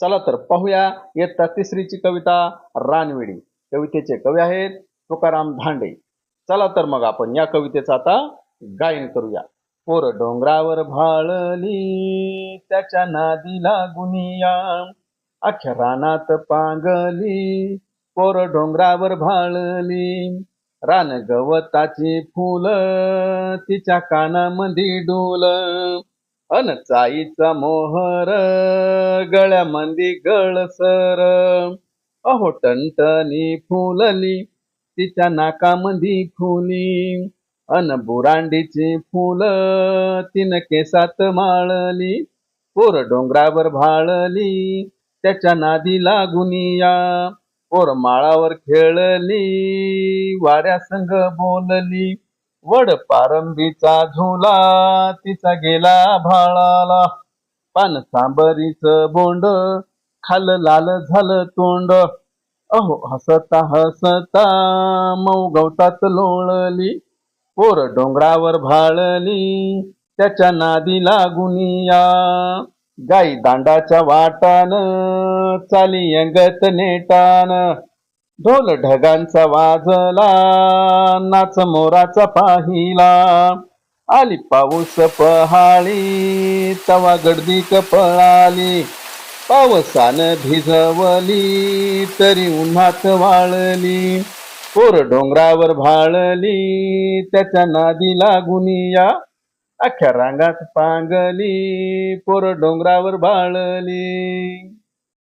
चला तर पाहूया इयत्ता तिसरीची कविता रानवेडी. कवितेचे कवी आहेत तुकाराम धांडे. चला तर मग आपण या कवितेचं आता गायन करूया. पोर डोंगरावर भाळली त्याच्या नादीला गुनिया. अख्ख्या रानात पांगली पोर डोंगरावर भाळली. रान गवताची फुल तिच्या कानामध्ये डोलं. अन चाईचा मोहर गळ्यामध्ये गळसर. अहो टणटणी फुलली तिच्या नाकामध्ये फुली. अन बुरांडीची फुल तिन केसात माळली. पोर डोंगरावर भाळली त्याच्या नादी लागुनिया पोर माळावर खेळली वाऱ्या संग बोलली. वड पारंबीचा झुला तिचा गेला भाळाला. पान सांबरीच बोंड खाल लाल झालं तोंड. अहो हसता हसता मऊ गवतात लोळली. पोर डोंगरावर भाळली त्याच्या नादी लागुनिया गाई दांडाच्या वाटान चाली अंगत नेटान. ढोल ढगांचा वाजला नाच मोराचा पाहिला. आली पाऊस पहाळी तवा गर्दी पळाली. पावसान भिजवली तरी उन्हात वाळली. पोर डोंगरावर भाळली त्याच्या नादी लागुनिया अख्ख्या रांगात पांगली पोर डोंगरावर भाळली.